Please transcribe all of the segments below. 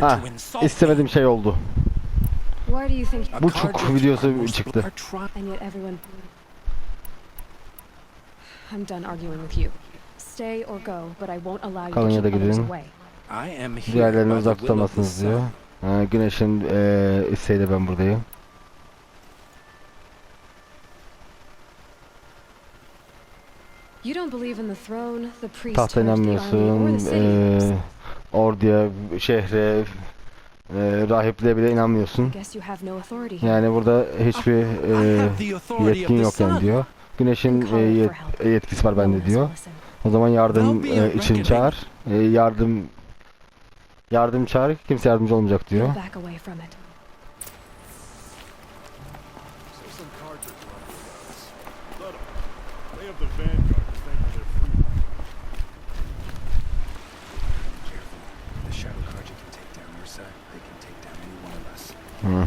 Ha, to insult istemediğim şey oldu. Bu çok videosu çıktı. I'm done arguing with you. Stay or go, but I won't allow you Kalın to ya da gidin. Diğerlerini uzak tutamazsınız diyor. Ha, güneşin eee isteği de ben buradayım. You don't believe in the throne, the priesthood, Tahta the army, or inanmıyorsun. the city. eee, orduya, şehre, eee, rahipliğe bile inanmıyorsun. Yani burada hiçbir of yetkin yok yani diyor. Güneşin for yet- help. yetkisi var bende diyor. O zaman yardım eee, için çağır. Eee, yardım yardım çağır. Kimse yardımcı olmayacak diyor. Hı.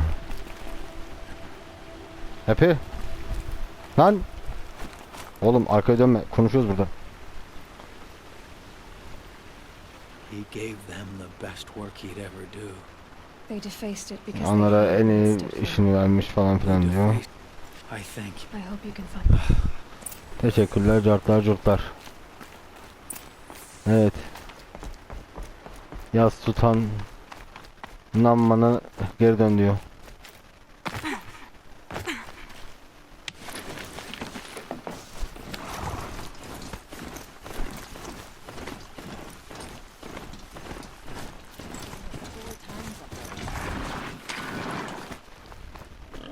Happy? Lan! Oğlum arkaya dönme. Konuşuyoruz burada. He gave them the best work he'd ever do. They defaced it because they Onlara en iyi işini vermiş falan filan diyor. defaced- I think I hope you can find it. Teşekkürler cartlar curtlar. Evet. Yaz tutan Namman'a geri dön diyor.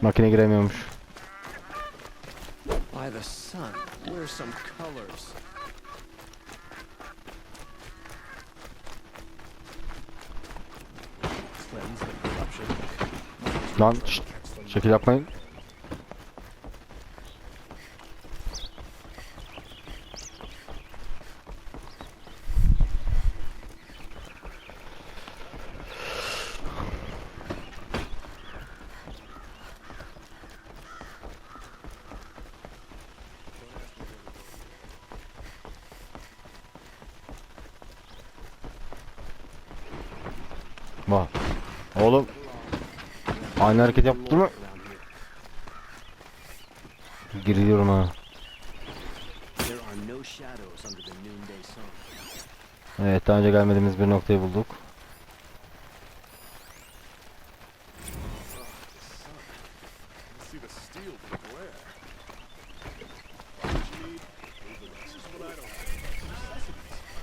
Makine giremiyormuş. By the sun, where's some colors? Lan şşt, şekil yapmayın. Bak. Oğlum. Aynı hareket yaptı mı? Giriyorum ha. Evet daha önce gelmediğimiz bir noktayı bulduk.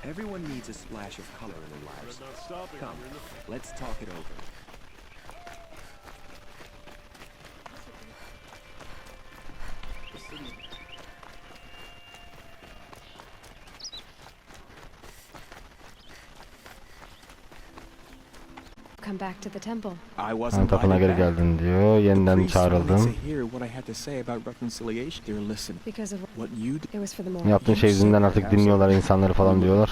Everyone needs a splash of color in their lives. Come, let's talk it over. You did. it was for the more. Yaptığın şey yüzünden artık dinliyorlar insanları falan diyorlar.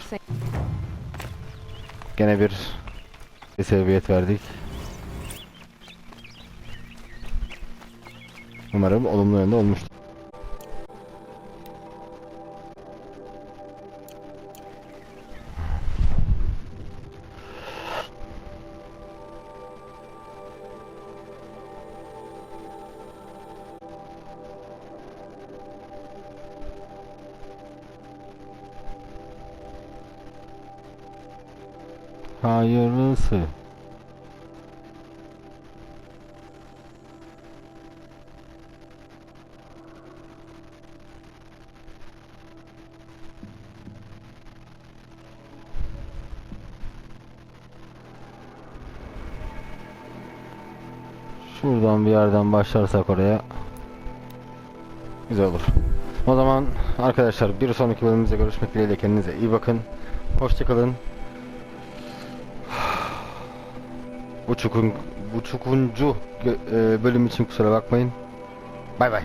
Gene bir bir sebebiyet verdik. Umarım olumlu yönde olmuştur. Hayırlısı. Şuradan bir yerden başlarsak oraya güzel olur. O zaman arkadaşlar bir sonraki bölümümüzde görüşmek dileğiyle kendinize iyi bakın. Hoşçakalın. Bu çukun bu çukuncu gö- e, bölüm için kusura bakmayın. Bay bay.